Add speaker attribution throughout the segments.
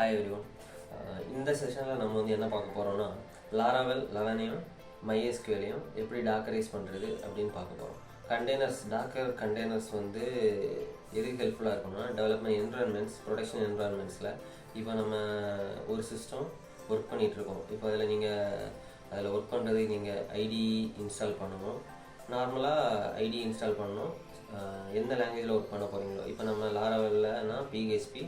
Speaker 1: Hi everyone இந்த செஷனில் நம்ம வந்து என்ன பார்க்க போகிறோம்னா லாராவெல் லெவனையும் மைஎஸ்கியூலையும் எப்படி டாக்கரைஸ் பண்ணுறது அப்படின்னு பார்க்க போகிறோம் கண்டெய்னர்ஸ் டாக்கர் கண்டெய்னர்ஸ் வந்து எதுக்கு ஹெல்ப்ஃபுல்லாக இருக்கும்னா டெவலப்மெண்ட் என்வரான்மெண்ட்ஸ் ப்ரொடக்ஷன் என்வரான்மெண்ட்ஸில் இப்போ நம்ம ஒரு சிஸ்டம் ஒர்க் பண்ணிகிட்ருக்கோம் இப்போ அதில் நீங்கள் அதில் ஒர்க் பண்ணுறதுக்கு நீங்கள் ஐடி இன்ஸ்டால் பண்ணணும். நார்மலாக ஐடி இன்ஸ்டால் பண்ணணும். எந்த லாங்குவேஜில் ஒர்க் பண்ண போகிறீங்களோ இப்போ நம்ம லாராவெல்லனா பிஹெச்பி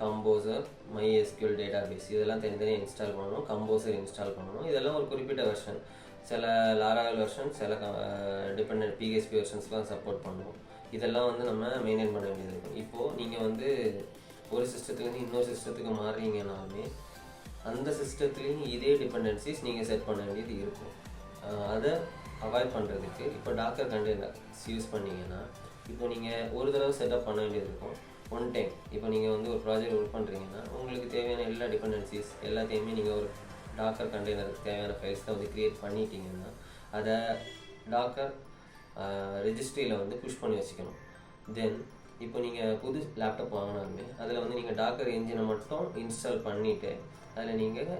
Speaker 1: கம்போசர் MySQL டேட்டாபேஸ் இதெல்லாம் தனித்தனியாக இன்ஸ்டால் பண்ணணும். கம்போசர் இன்ஸ்டால் பண்ணணும். இதெல்லாம் ஒரு குறிப்பிட்ட வெர்ஷன் சில லாராவல் வெர்ஷன் சில டிபெண்ட் பிஹெச்பி வெர்ஷன்ஸ்லாம் சப்போர்ட் பண்ணுவோம். இதெல்லாம் வந்து நம்ம மெயின்டைன் பண்ண வேண்டியது இருக்கும். இப்போது நீங்கள் வந்து ஒரு சிஸ்டத்துலேருந்து இன்னொரு சிஸ்டத்துக்கு மாறுறீங்கனாலுமே அந்த சிஸ்டத்துலேயும் இதே டிபெண்டன்சிஸ் நீங்கள் செட் பண்ண வேண்டியது இருக்கும். அதை அவாய்ட் பண்ணுறதுக்கு இப்போ டாக்கர் கண்டெய்னர்ஸ் யூஸ் பண்ணிங்கன்னா இப்போ நீங்கள் ஒரு தடவை செட்டப் பண்ண வேண்டியது இருக்கும். ஒன் டைம் இப்போ நீங்கள் வந்து ஒரு ப்ராஜெக்ட் ஒர்க் பண்ணுறீங்கன்னா உங்களுக்கு தேவையான எல்லா டிபெண்டன்சிஸ் எல்லாத்தையுமே நீங்கள் ஒரு டாக்கர் கண்டெய்னருக்கு தேவையான ஃபைல்ஸை வந்து க்ரியேட் பண்ணிட்டீங்கன்னா அதை டாக்கர் ரெஜிஸ்ட்ரியில் வந்து புஷ் பண்ணி வச்சுக்கணும். தென் இப்போ நீங்கள் புது லேப்டாப் வாங்கினாலுமே அதில் வந்து நீங்கள் டாக்கர் என்ஜினை மட்டும் இன்ஸ்டால் பண்ணிவிட்டு அதில் நீங்கள்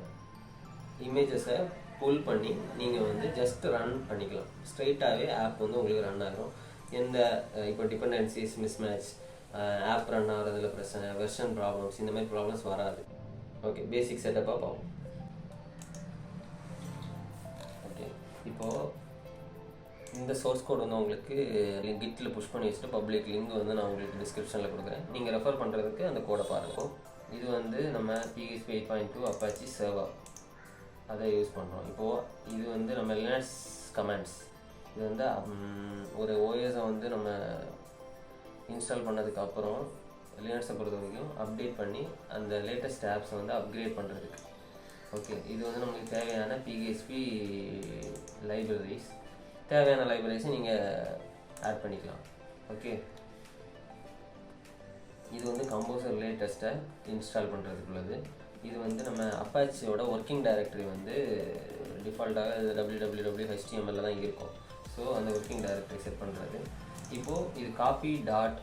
Speaker 1: இமேஜஸை புல் பண்ணி நீங்கள் வந்து ஜஸ்ட் ரன் பண்ணிக்கலாம். ஸ்ட்ரைட்டாகவே ஆப் வந்து உங்களுக்கு ரன் ஆகும் எந்த இப்போ டிபெண்டன்சிஸ் மிஸ்மேட்ச் ஆப் ரன் ஆகிறதுல பிரச்சனை வெர்ஷன் ப்ராப்ளம்ஸ் இந்த மாதிரி ப்ராப்ளம்ஸ் வராது. ஓகே பேசிக் செட்டப்பாக பார்ப்போம். ஓகே இப்போது இந்த சோர்ஸ் கோட் வந்து உங்களுக்கு கிட்டில் புஷ் பண்ணி வச்சுட்டு பப்ளிக் லிங்க் வந்து நான் உங்களுக்கு டிஸ்கிரிப்ஷனில் கொடுக்குறேன். நீங்கள் ரெஃபர் பண்ணுறதுக்கு அந்த கோடை பாருங்கள் இது வந்து நம்ம PHP eight point two Apache server அதை யூஸ் பண்ணுறோம் இப்போது இது வந்து நம்ம லினக்ஸ் கமெண்ட்ஸ் இது வந்து ஒரு ஓஎஸை வந்து நம்ம இன்ஸ்டால் பண்ணதுக்கப்புறம் லினக்ஸை பொறுத்த வரைக்கும் அப்டேட் பண்ணி அந்த லேட்டஸ்ட் ஆப்ஸை வந்து அப்கிரேட் பண்ணுறதுக்கு ஓகே இது வந்து நம்மளுக்கு தேவையான பிஹெச்பி லைப்ரரிஸ் தேவையான லைப்ரரிஸை நீங்கள் ஆட் பண்ணிக்கலாம். ஓகே இது வந்து கம்போசர் லேட்டஸ்ட்டை இன்ஸ்டால் பண்ணுறதுக்குள்ளது இது வந்து நம்ம அப்பாச்சியோட ஒர்க்கிங் டைரக்டரி வந்து டிஃபால்ட்டாக டபிள்யூ டபிள்யூ டபிள்யூ ஹெச்டிஎம்எல்ல தான் இருக்கும். ஸோ அந்த ஒர்க்கிங் டைரக்டரி செட் பண்ணுறது இப்போது இது copy dot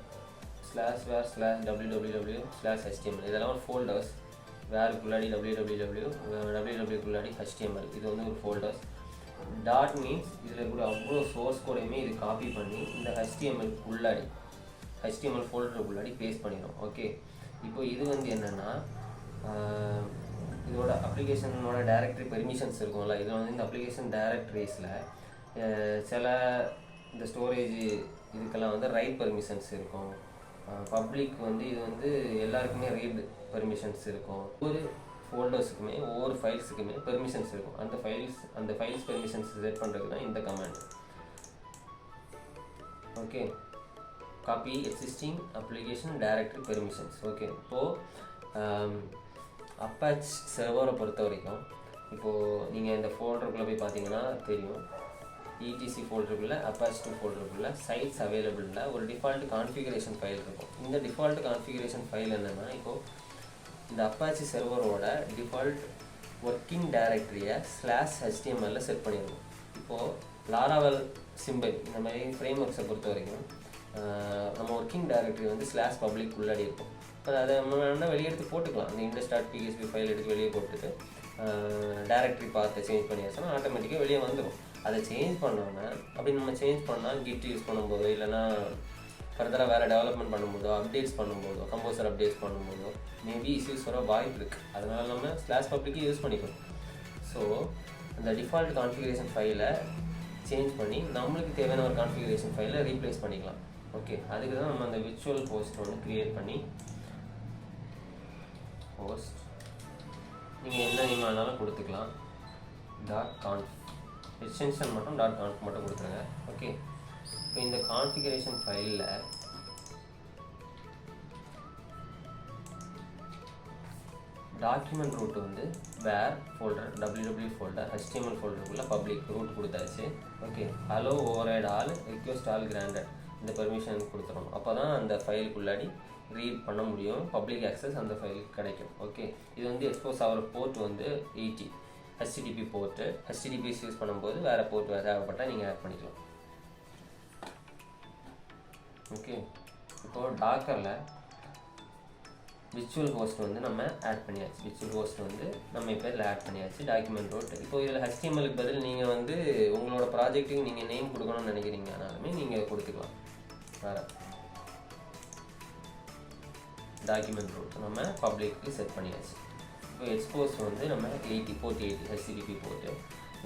Speaker 1: slash var slash W W W slash HTML இதெல்லாம் ஒரு ஃபோல்டர்ஸ் வேருக்குள்ளாடி டபிள்யூ டபிள்யூ டபிள்யூ டபிள்யூ டபிள்யூக்குள்ளாடி ஹெச்டிஎம்எல் இது வந்து ஒரு ஃபோல்டர்ஸ் டாட் மீன்ஸ் இதில் கூட அவ்வளோ சோர்ஸ் கோடையுமே இது காப்பி பண்ணி இந்த ஹெச்டிஎம்எல் உள்ளாடி HTML ஃபோல்டருக்குள்ளாடி பேஸ்ட் பண்ணிடும் ஓகே இப்போ இது வந்து என்னென்னா இதோட அப்ளிகேஷனோட டேரக்டரி பெர்மிஷன்ஸ் இருக்கும்ல. இதில் வந்து இந்த அப்ளிகேஷன் டேரக்டரிஸில் சில இந்த ஸ்டோரேஜ் இதுக்கெல்லாம் வந்து ரைட் பெர்மிஷன்ஸ் இருக்கும். பப்ளிக் வந்து இது வந்து எல்லாருக்குமே ரீட் பெர்மிஷன்ஸ் இருக்கும். ஒரு ஃபோல்டர்ஸுக்குமே ஒவ்வொரு ஃபைல்ஸுக்குமே பெர்மிஷன்ஸ் இருக்கும். அந்த ஃபைல்ஸ் அந்த ஃபைல்ஸ் பெர்மிஷன்ஸ் செட் பண்ணுறது தான் இந்த command okay copy existing application directory permissions okay இப்போது அப்பாச் சர்வரை பொறுத்த வரைக்கும் இப்போது நீங்கள் இந்த ஃபோல்டருக்குள்ளே போய் பார்த்தீங்கன்னா தெரியும். இடிசி ஃபோல்டருக்குள்ள அப்பாச்சி டூ ஃபோல்டருக்குள்ள சைட்ஸ் அவைலபிளில் ஒரு டிஃபால்ட் கான்ஃபிகரேஷன் ஃபைல் இருக்கும். இந்த டிஃபால்ட் கான்ஃபிகரேஷன் ஃபைல் என்னென்னா இப்போது இந்த அப்பாச்சி சர்வரோட டிஃபால்ட் ஒர்க்கிங் டைரக்டரியை ஸ்லாஷ் ஹெச்டிஎம்எல்ல செட் பண்ணிடுவோம் இப்போது லாராவல் சிம்பிள் இந்த மாதிரி ஃப்ரேம் ஒர்க்ஸை பொறுத்த வரைக்கும் நம்ம ஒர்க்கிங் டைரக்டரி வந்து ஸ்லாஷ் பப்ளிக் உள்ளாடி இருக்கும். இப்போ அதை நம்ம வேணால் வெளியே எடுத்து போட்டுக்கலாம். இந்த இண்டஸ் டாட் பிஹெச்பி ஃபைல் எடுத்து வெளியே போட்டுட்டு டைரக்டரி பார்த்து சேஞ்ச் பண்ணியாச்சுன்னா ஆட்டோமேட்டிக்காக வெளியே வந்துடும் அதை சேஞ்ச் பண்ணோன்னா அப்படி நம்ம சேஞ்ச் பண்ணால் கிட் யூஸ் பண்ணும்போதோ இல்லைன்னா ஃபர்தராக வேறு டெவலப்மெண்ட் பண்ணும்போதோ அப்டேட்ஸ் பண்ணும்போதோ கம்போசர் அப்டேட்ஸ் பண்ணும்போதோ மேபி இஷ்யூஸ் வர வாய்ப்பு இருக்குது அதனால நம்ம ஸ்லாஷ் பப்ளிக்கு யூஸ் பண்ணிக்கணும். ஸோ அந்த டிஃபால்ட் கான்ஃபிகரேஷன் ஃபைலை சேஞ்ச் பண்ணி நம்மளுக்கு தேவையான ஒரு கான்ஃபிகரேஷன் ஃபைலை ரீப்ளேஸ் பண்ணிக்கலாம். ஓகே அதுக்கு தான் நம்ம அந்த விர்ச்சுவல் ஹோஸ்ட் ஒன்று க்ரியேட் பண்ணி ஹோஸ்ட் நீங்கள் என்ன நேம் வேணாலும் கொடுத்துக்கலாம். டாட் கான்ஃப் எக்ஸ்டென்ஷன் மட்டும் டாட் கான்ஃப் மட்டும் கொடுத்துருங்க. ஓகே இப்போ இந்த கான்ஃபிகரேஷன் ஃபைலில் டாக்குமெண்ட் ரூட் வந்து var folder W W folder HTML ஃபோல்டருக்குள்ளே public root கொடுத்தாச்சு. Okay allow override all request all granted இந்த பெர்மிஷன் கொடுத்துடணும் அப்போ தான் அந்த ஃபைலுக்குள்ளாடி ரீட் பண்ண முடியும். பப்ளிக் ஆக்சஸ் அந்த ஃபைலுக்கு கிடைக்கும். ஓகே இது வந்து எக்ஸ்போஸ் ஆகிற போர்ட் வந்து eighty HTTP port HTTPS use பண்ணும்போது வேறு போர்ட் தேவைப்பட்டால் நீங்கள் ஆட் பண்ணிக்கலாம். ஓகே இப்போது டாக்கரில் விர்ச்சுவல் ஹோஸ்ட் வந்து நம்ம ஆட் பண்ணியாச்சு. விர்ச்சுவல் ஹோஸ்ட் வந்து நம்ம இப்போ இதில் ஆட் பண்ணியாச்சு டாக்குமெண்ட் ரோட் இப்போ இதில் ஹெச்டிஎம்எலுக்கு பதில் நீங்கள் வந்து உங்களோட ப்ராஜெக்ட்டுக்கு நீங்கள் நேம் கொடுக்கணும்னு நினைக்கிறீங்கனாலுமே நீங்கள் கொடுத்துக்கலாம். வேறு. டாக்குமெண்ட் ரோட் நம்ம பப்ளிக்கு செட் பண்ணியாச்சு. இப்போ எக்ஸ்போஸ் வந்து நம்ம எயிட்டி ஃபோர்ட்டி எயிட்டி ஹெச்டிடிபி போட்டு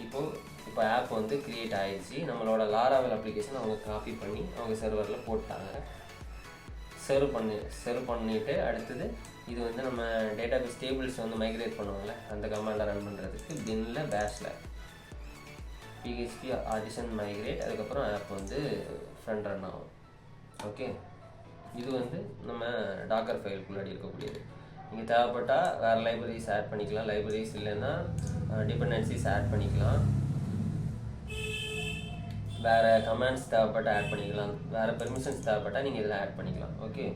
Speaker 1: இப்போது இப்போ ஆப் வந்து க்ரியேட் ஆகிடுச்சு நம்மளோட லாராவல் அப்ளிகேஷன் அவங்க காப்பி பண்ணி அவங்க சர்வரில் போட்டாங்க. சர்வ் பண்ணி சர்வ் பண்ணிவிட்டு அடுத்தது இது வந்து நம்ம டேட்டாபேஸ் டேபிள்ஸ் வந்து மைக்ரேட் பண்ணுவாங்கள்ல அந்த கமாண்டை ரன் பண்ணுறதுக்கு பின்னில் பேஷில் பிஹெச்பி ஆடிஷன் மைக்ரேட் அதுக்கப்புறம் ஆப் வந்து ஃப்ரண்ட் ரன் ஆகும். ஓகே இது வந்து நம்ம டாக்கர் ஃபைலுக்குள்ளாடி இருக்கக்கூடியது. நீங்கள் தேவைப்பட்டால் வேறு லைப்ரரிஸ் ஆட் பண்ணிக்கலாம். லைப்ரரிஸ் இல்லைன்னா டிபெண்டன்சிஸ் ஆட் பண்ணிக்கலாம். வேறு கமெண்ட்ஸ் தேவைப்பட்டால் ஆட் பண்ணிக்கலாம். வேறு பெர்மிஷன்ஸ் தேவைப்பட்டால் நீங்கள் இதில் ஆட் பண்ணிக்கலாம். ஓகே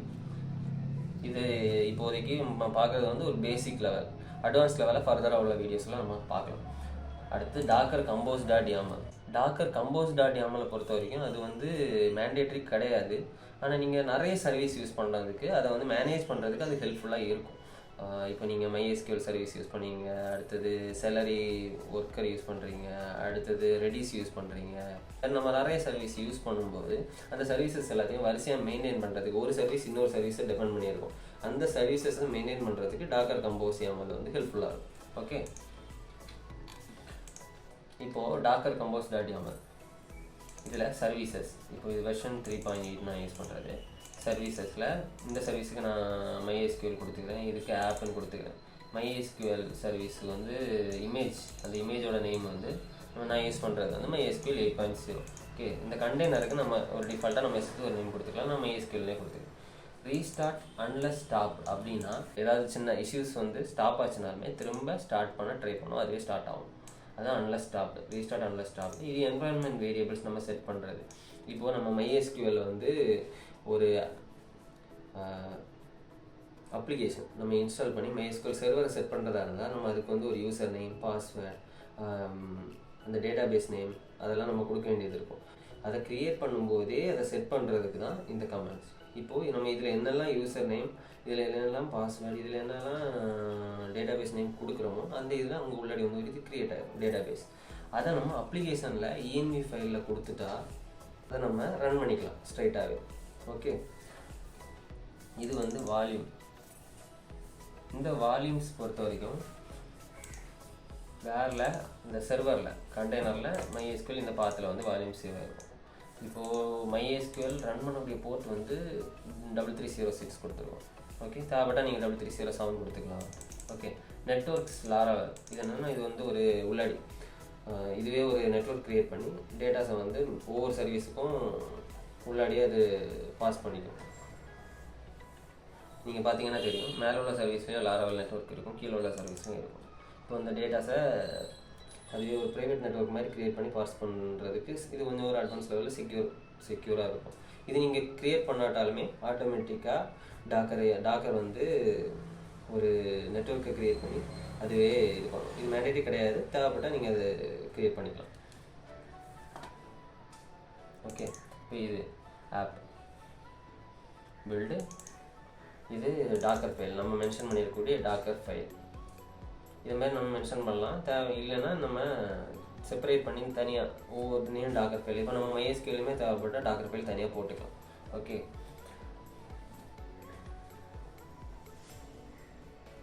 Speaker 1: இது இப்போதைக்கு நம்ம பார்க்குறது வந்து ஒரு பேசிக் லெவல் அட்வான்ஸ் லெவலில் ஃபர்தராக உள்ள வீடியோஸ்லாம் நம்ம பார்க்கலாம். அடுத்து Docker compose dot YAML Docker compose dot யாமலை பொறுத்த வரைக்கும் அது வந்து மேண்டேட்ரி கிடையாது. ஆனால் நீங்கள் நிறைய சர்வீஸ் யூஸ் பண்ணுறதுக்கு அதை வந்து மேனேஜ் பண்ணுறதுக்கு அது ஹெல்ப்ஃபுல்லாக இருக்கும். இப்போ நீங்கள் மைஎஸ்கியூஎல் சர்வீஸ் யூஸ் பண்ணீங்க அடுத்தது சேலரி ஒர்க்கர் யூஸ் பண்ணுறீங்க அடுத்தது ரெடிஸ் யூஸ் பண்ணுறீங்க நம்ம நிறைய சர்வீஸ் யூஸ் பண்ணும்போது அந்த சர்வீசஸ் எல்லாத்தையும் வரிசையாக மெயின்டைன் பண்ணுறதுக்கு ஒரு சர்வீஸ் இன்னொரு சர்வீஸை டிபெண்ட் பண்ணியிருக்கும். அந்த சர்வீசஸை மெயின்டைன் பண்ணுறதுக்கு டாக்கர் கம்போஸ் யாமல் வந்து ஹெல்ப்ஃபுல்லாக இருக்கும். ஓகே இப்போது டாக்கர் கம்போஸ் டாட் யாமல் இதில் சர்வீசஸ் இப்போ இது வெர்ஷன் த்ரீ பாயிண்ட் எயிட் நான் யூஸ் பண்ணுறது சர்வீசஸில் இந்த சர்வீஸுக்கு நான் மைஎஸ்கியூஎல் கொடுத்துக்கிறேன் இதுக்கு ஆப்னு கொடுத்துக்கிறேன். மைஎஸ்கியூஎல் சர்வீஸுக்கு வந்து இமேஜ் அந்த இமேஜோட நேம் வந்து நான் யூஸ் பண்ணுறது வந்து MySQL eight point zero okay இந்த கண்டெய்னருக்கு நம்ம ஒரு டிஃபால்ட்டாக நம்ம எஸ்க்கு ஒரு நேம் கொடுத்துக்கலாம் நான் MySQLனே கொடுத்துக்கிறேன். ரீஸ்டார்ட் அன்லஸ் ஸ்டாப் அப்படின்னா ஏதாவது சின்ன இஷ்யூஸ் வந்து ஸ்டாப் ஆச்சுனாலுமே திரும்ப ஸ்டார்ட் பண்ண ட்ரை பண்ணுவோம் அதுவே ஸ்டார்ட் ஆகும். அதான் unless stop restart unless stop இது என்வரான்மெண்ட் வேரியபிள்ஸ் நம்ம செட் பண்ணுறது இப்போது நம்ம மைஎஸ்கியூஎல் வந்து ஒரு அப்ளிகேஷன் நம்ம இன்ஸ்டால் பண்ணி MySQL சர்வரை செட் பண்ணுறதா இருந்தால் நம்ம அதுக்கு வந்து ஒரு யூசர் நேம் பாஸ்வேர்ட் அந்த டேட்டாபேஸ் நேம் அதெல்லாம் நம்ம கொடுக்க வேண்டியது இருக்கும். அதை க்ரியேட் பண்ணும்போதே அதை செட் பண்ணுறதுக்கு தான் இந்த கமெண்ட்ஸ் இப்போது நம்ம இதில் என்னெல்லாம் யூசர் நேம் இதில் என்னெல்லாம் பாஸ்வேர்டு இதில் என்னெல்லாம் டேட்டாபேஸ் நேம் கொடுக்குறோமோ அந்த இதில் அவங்க உள்ளாடி வந்து இது க்ரியேட் ஆகிடும் டேட்டாபேஸ் அதை நம்ம அப்ளிகேஷனில் இஎன்வி ஃபைலில் கொடுத்துட்டா அதை நம்ம ரன் பண்ணிக்கலாம் ஸ்ட்ரைட்டாகவே ஓகே இது வந்து வால்யூம் இந்த வால்யூம்ஸ் பொறுத்த வரைக்கும் வேரில் இந்த செர்வரில் கண்டெய்னரில் மைஎஸ்கியூல் இந்த பாத்தில் வந்து வால்யூம் சேவ் ஆகிருக்கும் இப்போது MySQL ரன் பண்ணக்கூடிய போர்ட் வந்து டபுள் த்ரீ ஜீரோ சிக்ஸ் கொடுத்துருவோம். ஓகே தேவைப்பட்டால் நீங்கள் டபுள் த்ரீ ஜீரோ செவன் கொடுத்துக்கலாம். ஓகே நெட்ஒர்க்ஸ் லாரா இது என்னென்னா இது வந்து ஒரு உள்ளாடி. இதுவே ஒரு நெட்வொர்க் க்ரியேட் பண்ணி டேட்டாஸை வந்து ஒவ்வொரு சர்வீஸுக்கும் உள்ளாடியே அது பாஸ் பண்ணிக்கும் நீங்கள் பார்த்தீங்கன்னா தெரியும் மேலே உள்ள சர்வீஸ்லேயும் லாரவல் நெட்வொர்க் இருக்கும் கீழே உள்ள சர்வீஸும் இருக்கும். இப்போ அந்த டேட்டாஸை அதுவே ஒரு ப்ரைவேட் நெட்வொர்க் மாதிரி க்ரியேட் பண்ணி பாஸ் பண்ணுறதுக்கு இது கொஞ்சம் ஒரு அட்வான்ஸ் லெவலில் செக்யூர் செக்யூராக இருக்கும். இது நீங்கள் க்ரியேட் பண்ணாட்டாலுமே ஆட்டோமேட்டிக்காக டாக்கரை டாக்கர் வந்து ஒரு நெட்வொர்க்கை க்ரியேட் பண்ணி அதுவே இது பண்ணும். இது மேண்டேட்டரி கிடையாது தேவைப்பட்டால் நீங்கள் அதை க்ரியேட் பண்ணிக்கலாம். ஓகே இது ஆப் பில்டு இது டாக்கர் ஃபைல் நம்ம மென்ஷன் பண்ணியிருக்கக்கூடிய டாக்கர் ஃபைல் இது மாதிரி நம்ம மென்ஷன் பண்ணலாம். தேவை இல்லைன்னா நம்ம செப்பரேட் பண்ணி தனியாக ஒவ்வொருத்தனையும் டாக்கர் ஃபைல் இப்போ நம்ம மைஎஸ்கேலுமே தேவைப்பட்டால் டாக்கர் ஃபைல் தனியாக போட்டுக்கலாம். ஓகே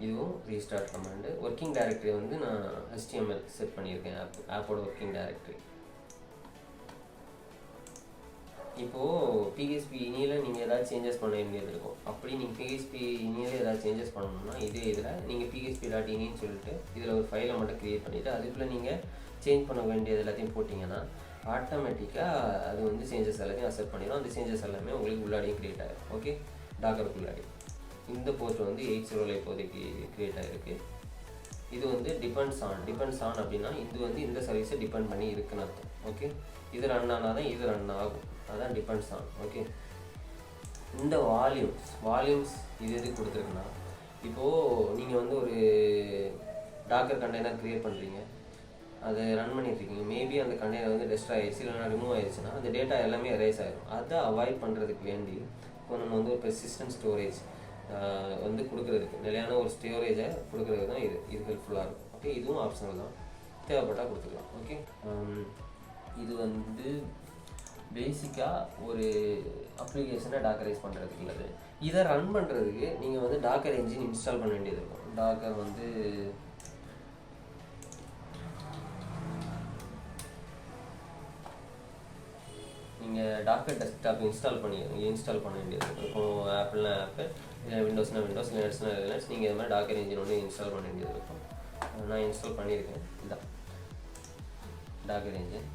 Speaker 1: இதுவும் ரீஸ்டார்ட் கமாண்டு ஒர்க்கிங் டைரக்டரி வந்து நான் ஹெச்டிஎம்எல் செட் பண்ணியிருக்கேன். ஆப் ஆப்போட ஒர்க்கிங் டைரக்டரி இப்போது பிஹெச்பி இனியில் நீங்கள் ஏதாவது சேஞ்சஸ் பண்ண வேண்டியது இருக்கும். அப்படி நீங்கள் பிஹெச்பி இனியில் ஏதாவது சேஞ்சஸ் பண்ணணும்னா இதே இதில் நீங்கள் பிஹெச்பி டாட் இனின்னு சொல்லிட்டு இதில் ஒரு ஃபைலை மட்டும் க்ரியேட் பண்ணிவிட்டு அதுக்குள்ளே நீங்கள் சேஞ்ச் பண்ண வேண்டியது எல்லாத்தையும் போட்டிங்கன்னா ஆட்டோமேட்டிக்காக அது வந்து சேஞ்சஸ் எல்லாத்தையும் அக்செப்ட் பண்ணிடும். அந்த சேஞ்சஸ் எல்லாமே உங்களுக்கு உள்ளாடியும் க்ரியேட் ஆகிடும் ஓகே டாக்டருக்கு உள்ளாடி. இந்த போர்ட் வந்து எயிட் ஜீரோவில் இப்போதைக்கு க்ரியேட் ஆகிருக்கு இது வந்து டிபெண்ட்ஸ் ஆன் டிபெண்ட்ஸ் ஆன் அப்படின்னா இது வந்து இந்த சர்வீஸை டிபெண்ட் பண்ணி இருக்குன்னு அர்த்தம். ஓகே இது ரன் ஆனால் தான் இது ரன் ஆகும். அதான் டிபெண்ட்ஸ் ஆன் ஓகே இந்த வால்யூம்ஸ் வால்யூம்ஸ் இது எது கொடுத்துருக்குன்னா இப்போது நீங்கள் வந்து ஒரு டாக்கர் கண்டெய்னர் க்ரியேட் பண்ணுறீங்க அதை ரன் பண்ணிட்டுருக்கீங்க மேபி அந்த கண்டெய்னர் வந்து டெஸ்ட் ஆகிடுச்சு இல்லைனா ரிமூவ் ஆயிடுச்சுன்னா அந்த டேட்டா எல்லாமே எரேஸ் ஆகிடும் அதை அவாய்ட் பண்ணுறதுக்கு வேண்டி இப்போ நம்ம வந்து ஒரு பெர்சிஸ்டன்ட் ஸ்டோரேஜ் வந்து கொடுக்குறதுக்கு நிலையான ஒரு ஸ்டோரேஜை கொடுக்குறது தான் இது இது ஹெல்ப்ஃபுல்லாக இருக்கும். ஓகே இதுவும் ஆப்ஷனல் தான். தேவைப்பட்டால் கொடுத்துக்கலாம். ஓகே இது வந்து பேசிக்காக ஒரு அப்ளிகேஷனை டாக்கரைஸ் பண்ணுறதுக்கு உள்ளது. இதை ரன் பண்ணுறதுக்கு நீங்கள் வந்து டாக்கர் என்ஜின் இன்ஸ்டால் பண்ண வேண்டியது இருக்கும். டாக்கர் வந்து நீங்கள் டாக்கர் டெஸ்க்டாப் இன்ஸ்டால் பண்ணி இன்ஸ்டால் பண்ண வேண்டியது இருக்கும். இப்போ ஆப்பிள்னா ஆப்பிள் இல்லை விண்டோஸ்னா விண்டோஸ் லினக்ஸ்னா லினக்ஸ் நீங்கள் இது மாதிரி டாக்கர் இன்ஜின் ஒன்று இன்ஸ்டால் பண்ண வேண்டியது இருக்கும். நான் இன்ஸ்டால் பண்ணியிருக்கேன். இதான். டாக்கர் இன்ஜின்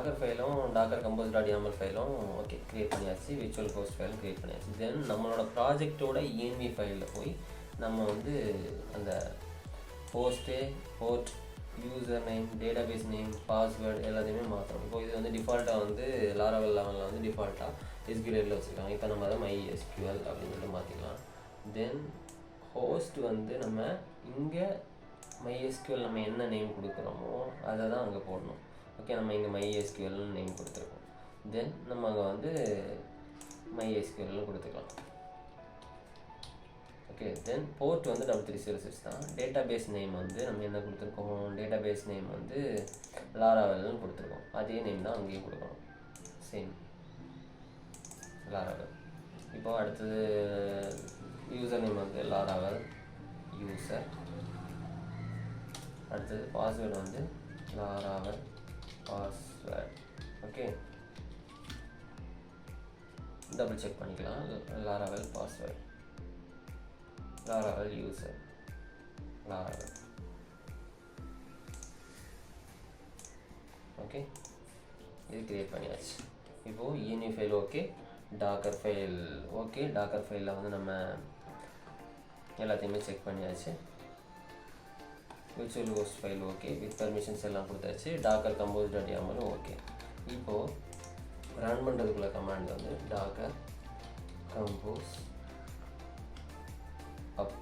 Speaker 1: டாக்கர் ஃபைலும் டாக்கர் கம்போஸ் டாட் யாமல் ஃபைலும் ஓகே க்ரியேட் பண்ணியாச்சு. விர்ச்சுவல் ஹோஸ்ட் ஃபைலும் க்ரியேட் பண்ணியாச்சு. தென் நம்மளோட ப்ராஜெக்டோட இஎன்வி ஃபைலில் போய் நம்ம வந்து அந்த host port user name database name password எல்லாத்தையுமே மாற்றணும் இப்போ இது வந்து டிஃபால்ட்டாக வந்து லாராவல் லெவலில் வந்து டிஃபால்ட்டாக எஸ்கியூஎல்ல வச்சுருக்காங்க. இப்போ நம்ம அதை மை எஸ்கியூஎல் அப்படின்னு சொல்லிட்டு மாற்றிக்கலாம் தென் ஹோஸ்ட் வந்து நம்ம இங்கே மை எஸ்கியூஎல் நம்ம என்ன நேம் கொடுக்குறோமோ அதை தான் அங்கே போடணும். ஓகே நம்ம இங்கே மை எஸ்கியூஎல்னு நேம் கொடுத்துருக்கோம். தென் நம்ம அங்கே வந்து மை எஸ்கியூஎல்னு கொடுத்துக்கலாம். ஓகே தென் போர்ட் வந்து டபுள் த்ரீ ஜீரோ சிக்ஸ் தான். டேட்டா பேஸ் நேம் வந்து நம்ம என்ன கொடுத்துருக்கோம்? டேட்டா பேஸ் நேம் வந்து லாராவல்னு கொடுத்துருக்கோம். அதே நேம் தான் அங்கேயும் கொடுக்கணும். சேம் லாராவல் இப்போ அடுத்தது யூசர் நேம் வந்து லாராவல் யூசர் அடுத்தது பாஸ்வேர்டு வந்து Laravel password okay double check பண்ணிக்கலாம். Laravel password Laravel user Laravel okay இது கிரியேட் பண்ணியாச்சு. இப்போது இனி file okay Docker file okay Docker ஃபைலில் வந்து நம்ம எல்லாத்தையுமே செக் பண்ணியாச்சு. Virtual host file okay with permissions எல்லாம் கொடுத்தாச்சு. டாக்கர் கம்போஸ் டாட் யாமலும் ஓகே இப்போது ரன் பண்ணுறதுக்குள்ள கமாண்ட் வந்து டாக்கர் கம்போஸ் அப்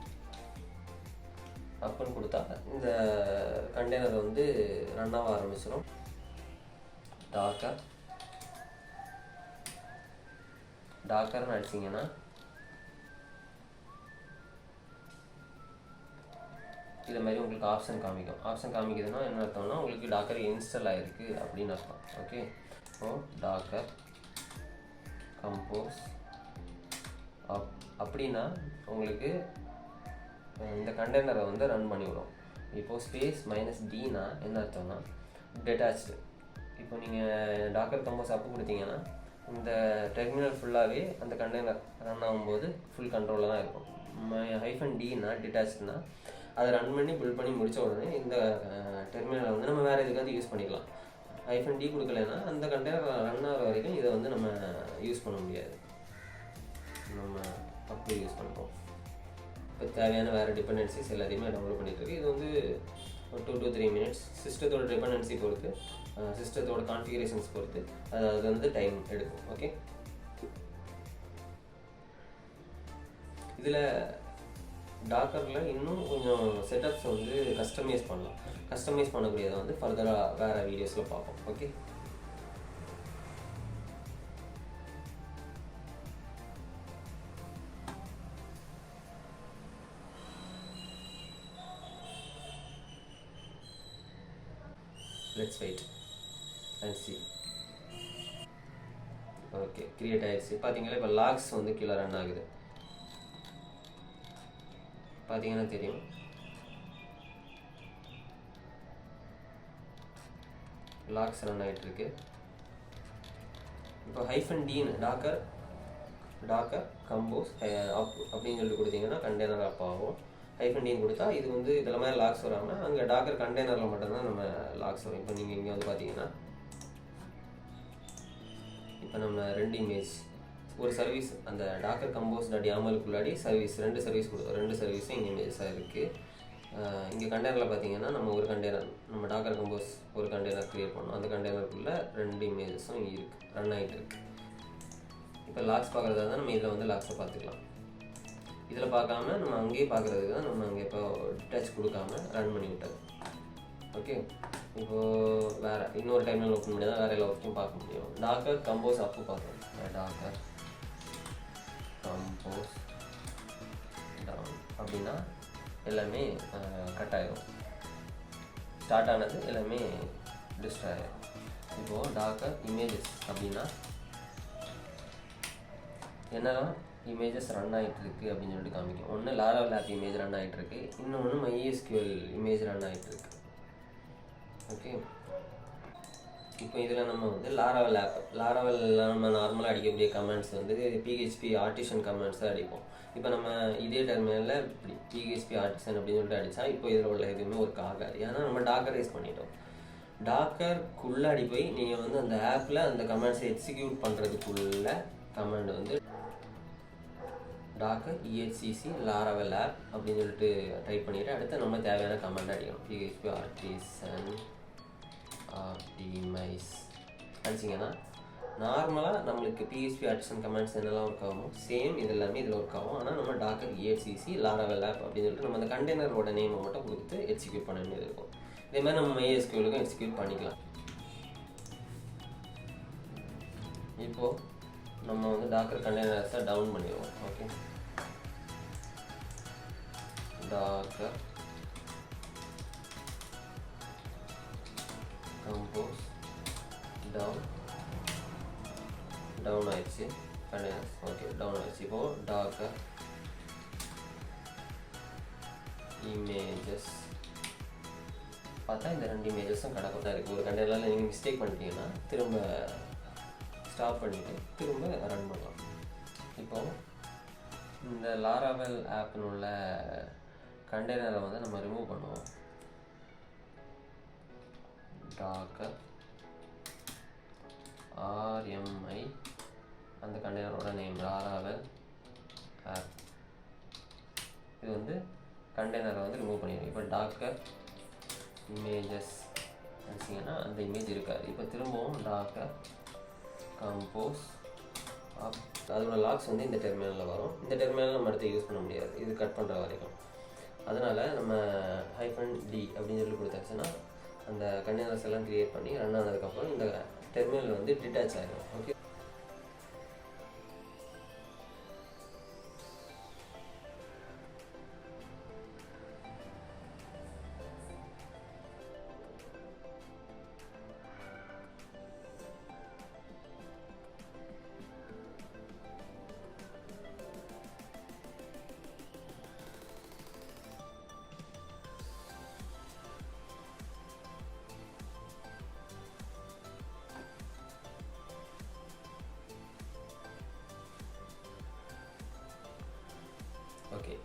Speaker 1: அப்புன்னு கொடுத்தா இந்த கண்டெய்னர் வந்து ரன் ஆக ஆரம்பிச்சிடும் டாக்கர் டாக்கர்னு அடிச்சிங்கன்னா இது மாதிரி உங்களுக்கு ஆப்ஷன் காமிக்கும். ஆப்ஷன் காமிக்குதுன்னா என்ன அர்த்தம்னா உங்களுக்கு டாக்கர் இன்ஸ்டால் ஆகிருக்கு அப்படின்னு அர்த்தம். Okay so Docker compose up அப்படின்னா உங்களுக்கு இந்த கண்டெய்னரை வந்து ரன் பண்ணிவிடும். இப்போது ஸ்பேஸ் மைனஸ் டினா என்ன அர்த்தம்னா டெட்டாச்சு இப்போ நீங்கள் டாக்கர் கம்போஸ் அப்பு கொடுத்தீங்கன்னா இந்த டெர்மினல் ஃபுல்லாகவே அந்த கண்டெய்னர் ரன் ஆகும்போது ஃபுல் கண்ட்ரோலில் தான் இருக்கும். ஹைஃபன் டினா டிட்டாச்னா அதை ரன் பண்ணி பில் பண்ணி முடித்த உடனே இந்த டெர்மினலை வந்து நம்ம வேறு எதுக்காவது யூஸ் பண்ணிக்கலாம். ஐஃபன் டி கொடுக்கலன்னா அந்த கண்டெய்னர் ரன் ஆகிற வரைக்கும் இதை வந்து நம்ம யூஸ் பண்ண முடியாது. நம்ம தப்பு யூஸ் பண்ணுறோம் இப்போ தேவையான வேறு டிபெண்டன்சிஸ் எல்லாத்தையுமே டவுன்லோட் பண்ணிட்டுருக்கு இது வந்து ஒரு டூ டு த்ரீ மினிட்ஸ் சிஸ்டத்தோட டிபெண்டன்சி பொறுத்து சிஸ்டத்தோட கான்ஃபிகரேஷன்ஸ் பொறுத்து அது அது வந்து டைம் எடுக்கும். ஓகே இதில் டாக்கரில் இன்னும் கொஞ்சம் செட்டப்ஸை வந்து கஸ்டமைஸ் பண்ணலாம். கஸ்டமைஸ் பண்ணக்கூடியதை வந்து ஃபர்தராக வேறு வீடியோஸில் பார்ப்போம். Okay let's wait and see okay create ஆயிடுச்சு. பார்த்தீங்களா இப்போ லாக்ஸ் வந்து கீழே ரன் ஆகுது. பார்த்தீங்கன்னா தெரியும். லாக்ஸ் ரன் ஆகிட்டுருக்கு இப்போ hyphen D Docker Docker compose up அப்படின்னு சொல்லி கொடுத்தீங்கன்னா கண்டெய்னர் அப் ஆகும். ஹைஃபன் டீன் கொடுத்தா இது வந்து இதில் மாதிரி லாக்ஸ் வராமல் அங்கே டாக்கர் கண்டெய்னரில் மட்டும்தான் நம்ம லாக்ஸ் வரும். இப்போ நீங்கள் இங்கே வந்து பார்த்தீங்கன்னா இப்போ நம்ம ரெண்டு இமேஜ் ஒரு சர்வீஸ் அந்த டாக்கர் கம்போஸ் டாட் யாமலுக்குள்ளாடி சர்வீஸ் ரெண்டு சர்வீஸ் கொடுத்தோம் ரெண்டு சர்வீஸும் இங்கே இமேஜஸாக இருக்குது இங்கே கண்டெய்னரில் பார்த்தீங்கன்னா நம்ம ஒரு கண்டெய்னர் நம்ம டாக்கர் கம்போஸ் ஒரு கண்டெய்னர் க்ரியேட் பண்ணோம். அந்த கண்டெய்னருக்குள்ளே ரெண்டு இமேஜஸும் இங்கே இருக்குது ரன் ஆகிட்டு இருக்கு. இப்போ லாக்ஸ் பார்க்குறதா தான் நம்ம இதில் வந்து லாக்ஸை பார்த்துக்கலாம் இதில் பார்க்காம நம்ம அங்கேயே பார்க்குறதுக்கு தான் நம்ம அங்கே இப்போ டச் கொடுக்காம ரன் பண்ணி விட்டது. ஓகே இப்போது வேறு இன்னொரு டைமில் ஓப்பன் பண்ணி தான் வேறு எல்லா ஒர்க்கும் பார்க்க முடியும். டாக்கர் கம்போஸ் அப்பு பார்க்கணும். டாக்கர் கம்போஸ் டவுன் அப்படின்னா எல்லாமே கட் ஆகிடும் ஸ்டார்ட் ஆனது எல்லாமே டிஸ்ட்ராய் ஆகிடும் இப்போது டாக்கர் இமேஜஸ் அப்படின்னா என்னெல்லாம் இமேஜஸ் ரன் ஆகிட்டு இருக்கு அப்படின்னு சொல்லிட்டு காமிக்கும். ஒன்று லாராவல் ஆப் இமேஜ் ரன் ஆகிட்டு இருக்கு இன்னொன்று மைஎஸ்கியூஎல் இமேஜ் ரன் ஆகிட்டு இருக்கு ஓகே இப்போ இதில் நம்ம வந்து லாராவல் ஆப் லாராவல் நம்ம நார்மலாக அடிக்கக்கூடிய கமெண்ட்ஸ் வந்து பிஹெச்பி ஆர்டிஷன் கமெண்ட்ஸ் தான் அடிப்போம். இப்போ நம்ம இதே டெர்மினலில் இப்படி பிஹெச்பி ஆர்டிஷன் அப்படின்னு சொல்லிட்டு அடித்தா இப்போ இதில் உள்ள எதுவுமே ஒர்க் ஆகாது. ஏன்னா நம்ம டாக்கரைஸ் பண்ணிட்டோம். டாக்கருக்குள்ளாடி போய் நீங்கள் வந்து அந்த ஆப்பில் அந்த கமெண்ட்ஸை எக்ஸிக்யூட் பண்ணுறதுக்குள்ள கமெண்ட் வந்து டாக்கர் இஹெச்சிசி லாராவல் ஆப் அப்படின்னு சொல்லிட்டு டைப் பண்ணிவிட்டு அடுத்து நம்ம தேவையான கமெண்ட் அடிக்கணும். PHP artisan optimise. அடிச்சிங்கன்னா நார்மலாக நம்மளுக்கு பிஹெச்பி ஆர்டிசன் கமெண்ட்ஸ் என்னெல்லாம் ஒர்க் ஆகும் சேம் இது எல்லாமே இதில் ஒர்க் ஆகும். ஆனால் நம்ம டாக்கர் ஏசிசி லாராவல் ஆப் அப்படின்னு சொல்லிட்டு நம்ம அந்த கண்டெய்னரோட நேமை மட்டும் கொடுத்து எக்ஸிக்யூட் பண்ண வேண்டியது இருக்கும். இதே மாதிரி நம்ம மைஎஸ்கியூலுக்கும் எக்ஸிக்யூட் பண்ணிக்கலாம். இப்போது நம்ம வந்து டாக்கர் கண்டெய்னர்ஸை டவுன் பண்ணிடுவோம். Okay Docker compose down down ஆயிடுச்சு கண்டெய்னர்ஸ் ஓகே டவுன் ஆயிடுச்சு இப்போது டாக்கர் இமேஜஸ் பார்த்தா இந்த ரெண்டு இமேஜஸும் கிடக்கும் தான் இருக்குது ஒரு கண்டெய்னரில் நீங்கள் மிஸ்டேக் பண்ணிட்டீங்கன்னா திரும்ப ஸ்டாப் பண்ணிவிட்டு திரும்ப ரன் பண்ணலாம். இப்போ இந்த லாராவெல் ஆப்பில் உள்ள கண்டெய்னரை வந்து நம்ம ரிமூவ் பண்ணுவோம். டாக்கர் ஆர்எம்ஐ அந்த கண்டெய்னரோட நேம் ராராவல் ஆப் இது வந்து கண்டெய்னரை வந்து ரிமூவ் பண்ணிடுவோம் இப்போ டாக்கர் இமேஜஸ் அடிச்சிங்கன்னா அந்த இமேஜ் இருக்காது. இப்போ திரும்பவும் டாக்கர் கம்போஸ் அப் அதோட லாக்ஸ் வந்து இந்த டெர்மினலில் வரும். இந்த டெர்மினல் நம்ம அடுத்து யூஸ் பண்ண முடியாது. இது கட் பண்ணுற வரைக்கும். அதனால் நம்ம ஹைஃபன் டி அப்படின்னு சொல்லி கொடுத்தாச்சுன்னா அந்த கண்டெய்னர்ஸ் எல்லாம் கிரியேட் பண்ணி ரன் ஆனதுக்கப்புறம் இந்த டெர்மினல் வந்து டிட்டாச் ஆகிடும் ஓகே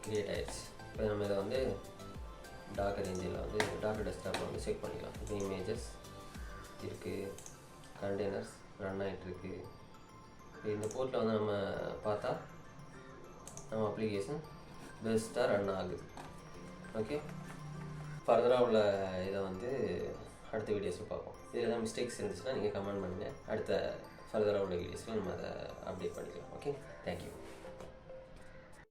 Speaker 1: கிரியேட் ஆயிடுச்சு. இப்போ நம்ம இதை வந்து டாக்கர் இன்ஜினில் வந்து டாக்கர் டெஸ்க்டாப்பில் வந்து செக் பண்ணிக்கலாம். இப்போ இமேஜஸ் இருக்குது கண்டெய்னர்ஸ் ரன் ஆகிட்டுருக்கு இந்த போர்ட்டில் வந்து நம்ம பார்த்தா நம்ம அப்ளிகேஷன் பெஸ்ட்டாக ரன் ஆகுது. ஓகே ஃபர்தராக உள்ள இதை வந்து அடுத்த வீடியோஸில் பார்ப்போம். இதில் ஏதாவது மிஸ்டேக்ஸ் இருந்துச்சுன்னா நீங்கள் கமெண்ட் பண்ணுங்கள் அடுத்த ஃபர்தராக உள்ள வீடியோஸில் நம்ம அதை அப்டேட் பண்ணிக்கலாம். Okay thank you